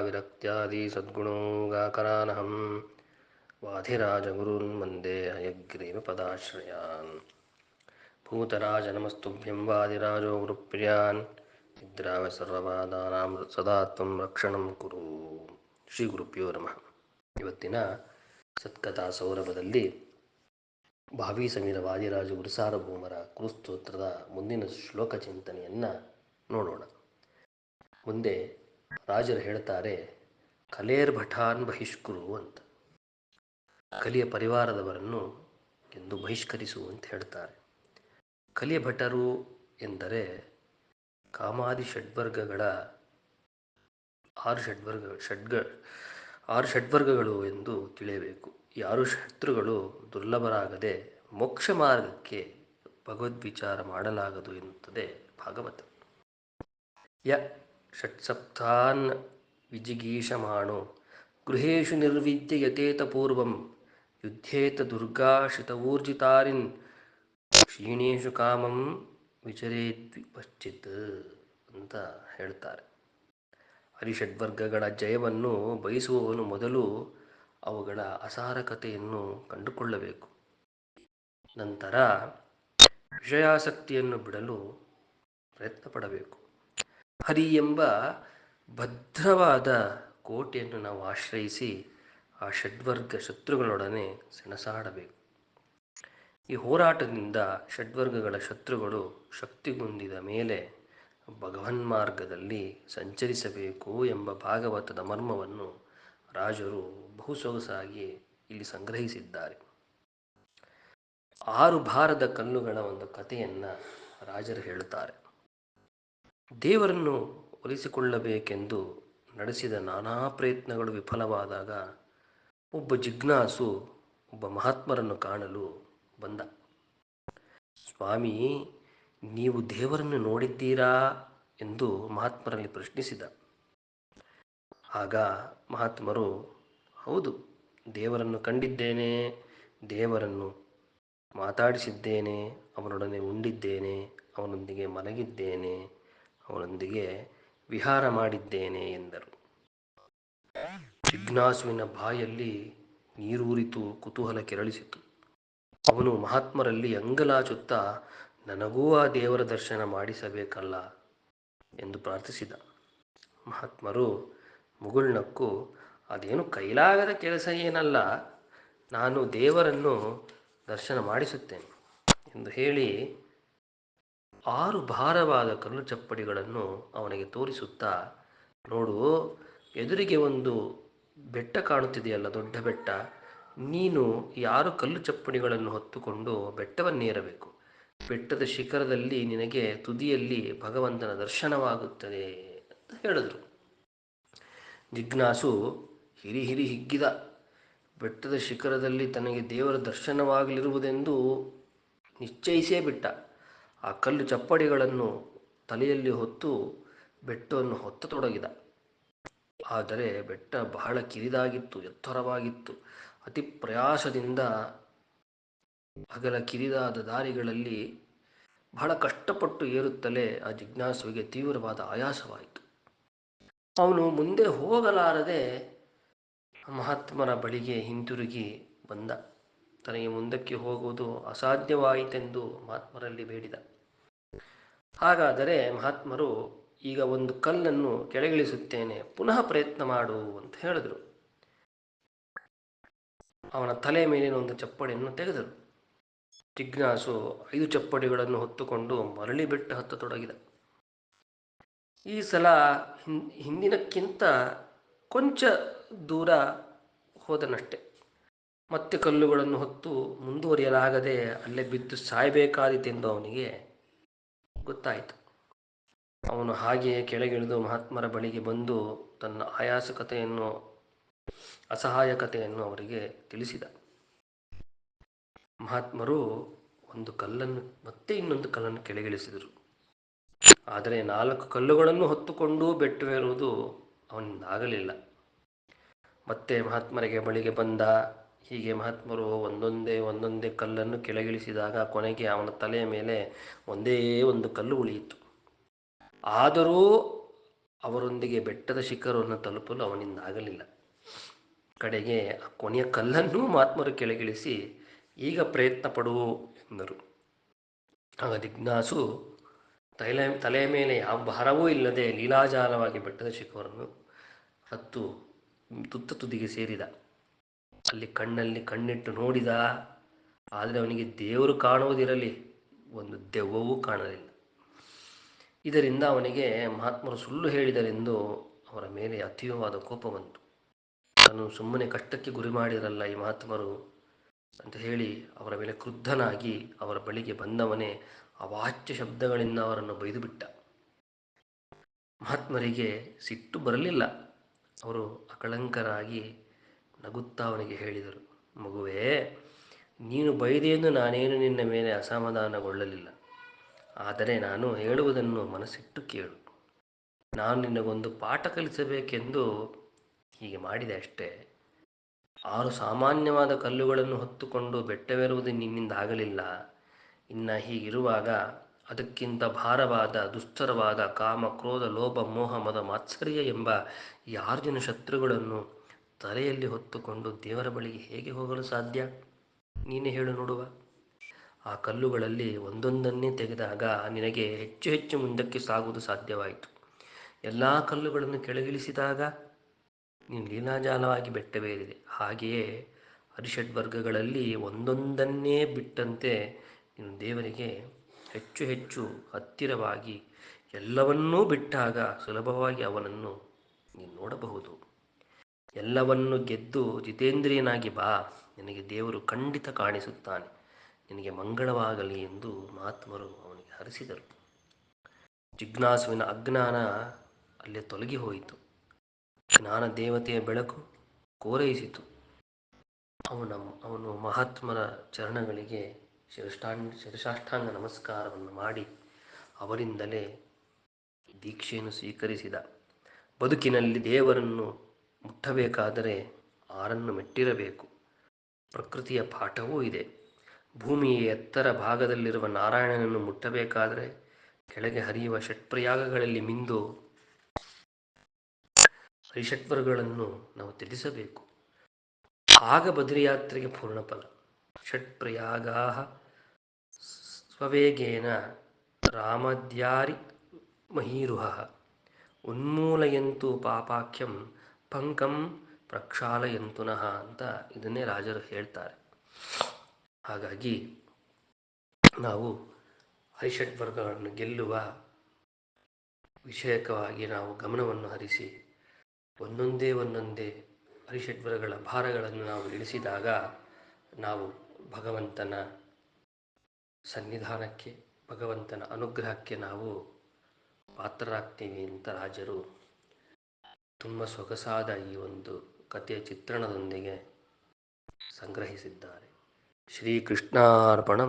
ವಿರಕ್ತ್ಯಾದಿ ಸದ್ಗುಣೋಗಾಕರಾನಹಂ ವಾಧಿರಾಜಗುರುನ್ ಮಂದೇ ಹಯಗ್ರೀವ ಪದಾಶ್ರಯಾನ್. ಭೂತರಾಜ ನಮಸ್ತುಭ್ಯಂ ವಾದಿರಾಜೋ ಗುರುಪ್ರಿಯಾನ್. ನಿದ್ರಾವ ಸರ್ವವಾದಾನಾಂ ಸದಾ ತ್ವಂ ರಕ್ಷಣಂ ಕುರು. ಶ್ರೀ ಗುರುಭ್ಯೋ ನಮಃ. ಇವತ್ತಿನ ಸತ್ಕಥಾ ಸೌರಭದಲ್ಲಿ ಭಾವಿ ಸಮೀರ ವಾದಿರಾಜ ಗುರುಸಾರ್ವಭೌಮರ ಕುರುಸ್ತೋತ್ರದ ಮುಂದಿನ ಶ್ಲೋಕ ಚಿಂತನೆಯನ್ನು ನೋಡೋಣ. ಮುಂದೆ ರಾಜರು ಹೇಳ್ತಾರೆ, ಕಲೇರ್ ಭಟಾನ್ ಬಹಿಷ್ಕುರು ಅಂತ. ಕಲಿಯ ಪರಿವಾರದವರನ್ನು ಎಂದು ಬಹಿಷ್ಕರಿಸು ಅಂತ ಹೇಳ್ತಾರೆ. ಕಲಿಯ ಭಟರು ಎಂದರೆ ಕಾಮಾದಿ ಷಡ್ವರ್ಗಗಳ ಆರು ಷಡ್ವರ್ಗ, ಷಡ್ಗ, ಆರು ಷಡ್ವರ್ಗಗಳು ಎಂದು ತಿಳಿಯಬೇಕು. ಆರು ಶತ್ರುಗಳು ದುರ್ಲಭರಾಗದೆ ಮೋಕ್ಷ ಮಾರ್ಗಕ್ಕೆ ಭಗವದ್ವಿಚಾರ ಮಾಡಲಾಗದು ಎನ್ನುತ್ತದೆ ಭಾಗವತ. ಯ ಷಟ್ಸಪ್ತಾನ್ ವಿಜಿಗೀಷಮಾಣೋ ಗೃಹೇಶು ನಿರ್ವಿದ್ಯ ಯಥೇತ ಪೂರ್ವಂ ಯುದ್ಧೇತ ದುರ್ಗಾಶ್ರಿತವೂರ್ಜಿತಾರಿನ್ ಕ್ಷೀಣೇಶು ಕಾಮಂ ವಿಚರೇದ್ವಿ ಪಶ್ಚಿತ್ ಅಂತ ಹೇಳ್ತಾರೆ. ಹರಿಷಡ್ವರ್ಗಗಳ ಜಯವನ್ನು ಬಯಸುವವನು ಮೊದಲು ಅವುಗಳ ಅಸಾರಕತೆಯನ್ನು ಕಂಡುಕೊಳ್ಳಬೇಕು. ನಂತರ ವಿಷಯಾಸಕ್ತಿಯನ್ನು ಬಿಡಲು ಪ್ರಯತ್ನ ಪಡಬೇಕು ಹರಿ ಎಂಬ ಭದ್ರವಾದ ಕೋಟೆಯನ್ನು ನಾವು ಆಶ್ರಯಿಸಿ ಆ ಷಡ್ವರ್ಗ ಶತ್ರುಗಳೊಡನೆ ಸೆಣಸಾಡಬೇಕು. ಈ ಹೋರಾಟದಿಂದ ಷಡ್ವರ್ಗಗಳ ಶತ್ರುಗಳು ಶಕ್ತಿಗುಂದಿದ ಮೇಲೆ ಭಗವನ್ಮಾರ್ಗದಲ್ಲಿ ಸಂಚರಿಸಬೇಕು ಎಂಬ ಭಾಗವತದ ಮರ್ಮವನ್ನು ರಾಜರು ಬಹು ಸೊಗಸಾಗಿ ಇಲ್ಲಿ ಸಂಗ್ರಹಿಸಿದ್ದಾರೆ. ಆರು ಭಾರದ ಕಲ್ಲುಗಳ ಒಂದು ಕಥೆಯನ್ನು ರಾಜರು ಹೇಳುತ್ತಾರೆ. ದೇವರನ್ನು ಒಲಿಸಿಕೊಳ್ಳಬೇಕೆಂದು ನಡೆಸಿದ ನಾನಾ ಪ್ರಯತ್ನಗಳು ವಿಫಲವಾದಾಗ ಒಬ್ಬ ಜಿಜ್ಞಾಸು ಒಬ್ಬ ಮಹಾತ್ಮರನ್ನು ಕಾಣಲು ಬಂದ. ಸ್ವಾಮಿ, ನೀವು ದೇವರನ್ನು ನೋಡಿದ್ದೀರಾ ಎಂದು ಮಹಾತ್ಮರಲ್ಲಿ ಪ್ರಶ್ನಿಸಿದ. ಆಗ ಮಹಾತ್ಮರು, ಹೌದು, ದೇವರನ್ನು ಕಂಡಿದ್ದೇನೆ, ದೇವರನ್ನು ಮಾತಾಡಿಸಿದ್ದೇನೆ, ಅವನೊಡನೆ ಉಂಡಿದ್ದೇನೆ, ಅವನೊಂದಿಗೆ ಮಲಗಿದ್ದೇನೆ, ಅವನೊಂದಿಗೆ ವಿಹಾರ ಮಾಡಿದ್ದೇನೆ ಎಂದರು. ಜಿಜ್ಞಾಸುವಿನ ಬಾಯಲ್ಲಿ ನೀರೂರಿತು, ಕುತೂಹಲ ಕೆರಳಿಸಿತು. ಅವನು ಮಹಾತ್ಮರಲ್ಲಿ ಅಂಗಲಾಚುತ್ತಾ, ನನಗೂ ಆ ದೇವರ ದರ್ಶನ ಮಾಡಿಸಬೇಕಲ್ಲ ಎಂದು ಪ್ರಾರ್ಥಿಸಿದ. ಮಹಾತ್ಮರು ಮುಗುಳ್ನಕ್ಕು ಅದೇನು ಕೈಲಾಗದ ಕೆಲಸ ಏನಲ್ಲ, ನಾನು ದೇವರನ್ನು ದರ್ಶನ ಮಾಡಿಸುತ್ತೇನೆ ಎಂದು ಹೇಳಿ ಆರು ಭಾರವಾದ ಕಲ್ಲು ಚಪ್ಪಡಿಗಳನ್ನು ಅವನಿಗೆ ತೋರಿಸುತ್ತಾ, ನೋಡು, ಎದುರಿಗೆ ಒಂದು ಬೆಟ್ಟ ಕಾಣುತ್ತಿದೆಯಲ್ಲ ದೊಡ್ಡ ಬೆಟ್ಟ, ನೀನು ಯಾರು ಕಲ್ಲು ಚಪ್ಪಡಿಗಳನ್ನು ಹೊತ್ತುಕೊಂಡು ಬೆಟ್ಟವನ್ನೇರಬೇಕು? ಬೆಟ್ಟದ ಶಿಖರದಲ್ಲಿ ನಿನಗೆ ತುದಿಯಲ್ಲಿ ಭಗವಂತನ ದರ್ಶನವಾಗುತ್ತದೆ ಅಂತ ಹೇಳಿದರು. ಜಿಜ್ಞಾಸು ಹಿರಿ ಹಿರಿ ಹಿಗ್ಗಿದ. ಬೆಟ್ಟದ ಶಿಖರದಲ್ಲಿ ತನಗೆ ದೇವರ ದರ್ಶನವಾಗಲಿರುವುದೆಂದು ನಿಶ್ಚಯಿಸೇ ಬಿಟ್ಟ. ಆ ಕಲ್ಲು ಚಪ್ಪಡಿಗಳನ್ನು ತಲೆಯಲ್ಲಿ ಹೊತ್ತು ಬೆಟ್ಟವನ್ನು ಹೊತ್ತತೊಡಗಿದ. ಆದರೆ ಬೆಟ್ಟ ಬಹಳ ಕಿರಿದಾಗಿತ್ತು, ಎತ್ತರವಾಗಿತ್ತು. ಅತಿ ಪ್ರಯಾಸದಿಂದ ಅಗಲ ಕಿರಿದಾದ ದಾರಿಗಳಲ್ಲಿ ಬಹಳ ಕಷ್ಟಪಟ್ಟು ಏರುತ್ತಲೇ ಆ ಜಿಜ್ಞಾಸುವಿಗೆ ತೀವ್ರವಾದ ಆಯಾಸವಾಯಿತು. ಅವನು ಮುಂದೆ ಹೋಗಲಾರದೆ ಮಹಾತ್ಮರ ಬಳಿಗೆ ಹಿಂತಿರುಗಿ ಬಂದ. ತನಗೆ ಮುಂದಕ್ಕೆ ಹೋಗುವುದು ಅಸಾಧ್ಯವಾಯಿತೆಂದು ಮಹಾತ್ಮರಲ್ಲಿ ಬೇಡಿದ. ಹಾಗಾದರೆ ಮಹಾತ್ಮರು, ಈಗ ಒಂದು ಕಲ್ಲನ್ನು ಕೆಳಗಿಳಿಸುತ್ತೇನೆ, ಪುನಃ ಪ್ರಯತ್ನ ಮಾಡು ಅಂತ ಹೇಳಿದರು. ಅವನ ತಲೆ ಮೇಲಿನ ಒಂದು ಚಪ್ಪಡಿಯನ್ನು ತೆಗೆದರು. ಜಿಜ್ಞಾಸು ಐದು ಚಪ್ಪಡಿಗಳನ್ನು ಹೊತ್ತುಕೊಂಡು ಮರಳಿ ಬೆಟ್ಟ ಹತ್ತತೊಡಗಿದ. ಈ ಸಲ ಹಿಂದಿನಕ್ಕಿಂತ ಕೊಂಚ ದೂರ ಹೋದನಷ್ಟೆ. ಮತ್ತೆ ಕಲ್ಲುಗಳನ್ನು ಹೊತ್ತು ಮುಂದುವರಿಯಲಾಗದೆ ಅಲ್ಲೇ ಬಿದ್ದು ಸಾಯಬೇಕಾದೀತೆಂದು ಅವನಿಗೆ ಗೊತ್ತಾಯಿತು. ಅವನು ಹಾಗೆಯೇ ಕೆಳಗಿಳಿದು ಮಹಾತ್ಮರ ಬಳಿಗೆ ಬಂದು ತನ್ನ ಆಯಾಸಕತೆಯನ್ನು, ಅಸಹಾಯಕತೆಯನ್ನು ಅವರಿಗೆ ತಿಳಿಸಿದ. ಮಹಾತ್ಮರು ಒಂದು ಕಲ್ಲನ್ನು, ಮತ್ತೆ ಇನ್ನೊಂದು ಕಲ್ಲನ್ನು ಕೆಳಗಿಳಿಸಿದರು. ಆದರೆ ನಾಲ್ಕು ಕಲ್ಲುಗಳನ್ನು ಹೊತ್ತುಕೊಂಡು ಬೆಟ್ಟವೇರುವುದು ಅವನಿಂದಾಗಲಿಲ್ಲ. ಮತ್ತೆ ಮಹಾತ್ಮರಿಗೆ ಬಳಿಗೆ ಬಂದ ಹೀಗೆ ಮಹಾತ್ಮರು ಒಂದೊಂದೇ ಒಂದೊಂದೇ ಕಲ್ಲನ್ನು ಕೆಳಗಿಳಿಸಿದಾಗ ಕೊನೆಗೆ ಅವನ ತಲೆಯ ಮೇಲೆ ಒಂದೇ ಒಂದು ಕಲ್ಲು ಉಳಿಯಿತು. ಆದರೂ ಅವರೊಂದಿಗೆ ಬೆಟ್ಟದ ಶಿಖರವನ್ನು ತಲುಪಲು ಅವನಿಂದ ಆಗಲಿಲ್ಲ ಕಡೆಗೆ ಆ ಕೊನೆಯ ಕಲ್ಲನ್ನು ಮಹಾತ್ಮರು ಕೆಳಗಿಳಿಸಿ, ಈಗ ಪ್ರಯತ್ನ ಪಡುವು ಎಂದರು. ಆಗ ಜಿಜ್ಞಾಸು ತಲೆ, ತಲೆಯ ಮೇಲೆ ಯಾವ ಭಾರವೂ ಇಲ್ಲದೆ ಲೀಲಾಜಾಲವಾಗಿ ಬೆಟ್ಟದ ಶಿಖರವನ್ನು ಹತ್ತು, ತುತ್ತ ತುದಿಗೆ ಸೇರಿದ. ಅಲ್ಲಿ ಕಣ್ಣಲ್ಲಿ ಕಣ್ಣಿಟ್ಟು ನೋಡಿದ, ಆದರೆ ಅವನಿಗೆ ದೇವರು ಕಾಣುವುದಿರಲಿ, ಒಂದು ದೆವ್ವವೂ ಕಾಣಲಿಲ್ಲ. ಇದರಿಂದ ಅವನಿಗೆ ಮಹಾತ್ಮರು ಸುಳ್ಳು ಹೇಳಿದರೆಂದು ಅವರ ಮೇಲೆ ಅತೀವವಾದ ಕೋಪ ಬಂತು. ನಾನು ಸುಮ್ಮನೆ ಕಷ್ಟಕ್ಕೆ ಗುರಿ ಮಾಡಿರಲ್ಲ ಈ ಮಹಾತ್ಮರು ಅಂತ ಹೇಳಿ ಅವರ ಮೇಲೆ ಕ್ರುದ್ಧನಾಗಿ ಅವರ ಬಳಿಗೆ ಬಂದವನೇ ಅವಾಚ್ಯ ಶಬ್ದಗಳಿಂದ ಅವರನ್ನು ಬೈದುಬಿಟ್ಟ ಮಹಾತ್ಮರಿಗೆ ಸಿಟ್ಟು ಬರಲಿಲ್ಲ. ಅವರು ಅಕಳಂಕರಾಗಿ ನಗುತ್ತಾ ಅವನಿಗೆ ಹೇಳಿದರು, ಮಗುವೇ, ನೀನು ಬೈದೆಯೆಂದು ನಾನೇನು ನಿನ್ನ ಮೇಲೆ ಅಸಮಾಧಾನಗೊಳ್ಳಲಿಲ್ಲ. ಆದರೆ ನಾನು ಹೇಳುವುದನ್ನು ಮನಸ್ಸಿಟ್ಟು ಕೇಳು. ನಾನು ನಿನಗೊಂದು ಪಾಠ ಕಲಿಸಬೇಕೆಂದು ಹೀಗೆ ಮಾಡಿದೆ ಅಷ್ಟೇ. ಆರು ಸಾಮಾನ್ಯವಾದ ಕಲ್ಲುಗಳನ್ನು ಹೊತ್ತುಕೊಂಡು ಬೆಟ್ಟವೇರುವುದು ನಿನ್ನಿಂದ ಆಗಲಿಲ್ಲ ಇನ್ನು ಹೀಗಿರುವಾಗ ಅದಕ್ಕಿಂತ ಭಾರವಾದ ದುಸ್ತರವಾದ ಕಾಮ, ಕ್ರೋಧ, ಲೋಭ, ಮೋಹ, ಮದ, ಮಾತ್ಸರ್ಯ ಎಂಬ ಈ ಶತ್ರುಗಳನ್ನು ತಲೆಯಲ್ಲಿ ಹೊತ್ತುಕೊಂಡು ದೇವರ ಬಳಿಗೆ ಹೇಗೆ ಹೋಗಲು ಸಾಧ್ಯ? ನೀನೇ ಹೇಳು ನೋಡುವ. ಆ ಕಲ್ಲುಗಳಲ್ಲಿ ಒಂದೊಂದನ್ನೇ ತೆಗೆದಾಗ ನಿನಗೆ ಹೆಚ್ಚು ಹೆಚ್ಚು ಮುಂದಕ್ಕೆ ಸಾಗುವುದು ಸಾಧ್ಯವಾಯಿತು. ಎಲ್ಲ ಕಲ್ಲುಗಳನ್ನು ಕೆಳಗಿಳಿಸಿದಾಗ ನೀನು ಲೀಲಾಜಾಲವಾಗಿ ಬೆಟ್ಟವೇರಿದೆ ಹಾಗೆಯೇ ಹರಿಷಡ್ ವರ್ಗಗಳಲ್ಲಿ ಒಂದೊಂದನ್ನೇ ಬಿಟ್ಟಂತೆ ನೀನು ದೇವರಿಗೆ ಹೆಚ್ಚು ಹೆಚ್ಚು ಹತ್ತಿರವಾಗಿ ಎಲ್ಲವನ್ನೂ ಬಿಟ್ಟಾಗ ಸುಲಭವಾಗಿ ಅವನನ್ನು ನೀನು ನೋಡಬಹುದು. ಎಲ್ಲವನ್ನು ಗೆದ್ದು ಜಿತೇಂದ್ರಿಯನಾಗಿ ಬಾ. ನಿನಗೆ ದೇವರು ಖಂಡಿತ ಕಾಣಿಸುತ್ತಾನೆ. ನಿನಗೆ ಮಂಗಳವಾಗಲಿ ಎಂದು ಮಹಾತ್ಮರು ಅವನಿಗೆ ಹರಿಸಿದರು. ಜಿಜ್ಞಾಸುವಿನ ಅಜ್ಞಾನ ಅಲ್ಲೇ ತೊಲಗಿ ಹೋಯಿತು. ಜ್ಞಾನ ದೇವತೆಯ ಬೆಳಕು ಕೋರೈಸಿತು. ಅವನ, ಅವನು ಮಹಾತ್ಮರ ಚರಣಗಳಿಗೆ ಶಿರಷ್ಟಾಂಗ ಶಿರಸಾಷ್ಟಾಂಗ ನಮಸ್ಕಾರವನ್ನು ಮಾಡಿ ಅವರಿಂದಲೇ ದೀಕ್ಷೆಯನ್ನು ಸ್ವೀಕರಿಸಿದ. ಬದುಕಿನಲ್ಲಿ ದೇವರನ್ನು ಮುಟ್ಟಬೇಕಾದರೆ ಆರನ್ನು ಮೆಟ್ಟಿರಬೇಕು. ಪ್ರಕೃತಿಯ ಪಾಠವೂ ಇದೆ. ಭೂಮಿಯ ಎತ್ತರ ಭಾಗದಲ್ಲಿರುವ ನಾರಾಯಣನನ್ನು ಮುಟ್ಟಬೇಕಾದರೆ ಕೆಳಗೆ ಹರಿಯುವ ಷಟ್ಪ್ರಯಾಗಗಳಲ್ಲಿ ಮಿಂದು ಹರಿಷಟ್ವರ್ಗಳನ್ನು ನಾವು ತಿಳಿಸಬೇಕು ಆಗ ಬದ್ರಿಯಾತ್ರೆಗೆ ಪೂರ್ಣ ಫಲ ಷಟ್ಪ್ರಯಾಗಾ ಸ್ವವೇಗೇನ ರಾಮದ್ಯಾರಿ ಮಹೀರುಹ ಉನ್ಮೂಲಯಂತು ಪಾಪಾಖ್ಯಂ ಪಂಕಂ ಪ್ರಕ್ಷಾಲಯಂತುನಃ ಅಂತ ಇದನ್ನೇ ರಾಜರು ಹೇಳ್ತಾರೆ. ಹಾಗಾಗಿ ನಾವು ಐಷಟ್ ವರ್ಗಗಳನ್ನು ಗೆಲ್ಲುವ ವಿಷಯಕವಾಗಿ ನಾವು ಗಮನವನ್ನು ಹರಿಸಿ ಒಂದೊಂದೇ ಒಂದೊಂದೇ ಹರಿಷಡ್ವರಗಳ ಭಾರಗಳನ್ನು ನಾವು ಇಳಿಸಿದಾಗ ನಾವು ಭಗವಂತನ ಸನ್ನಿಧಾನಕ್ಕೆ, ಭಗವಂತನ ಅನುಗ್ರಹಕ್ಕೆ ನಾವು ಪಾತ್ರರಾಗ್ತೀವಿ ಅಂತ ರಾಜರು ತುಂಬ ಸೊಗಸಾದ ಈ ಒಂದು ಕಥೆಯ ಚಿತ್ರಣದೊಂದಿಗೆ ಸಂಗ್ರಹಿಸಿದ್ದಾರೆ. ಶ್ರೀಕೃಷ್ಣಾರ್ಪಣ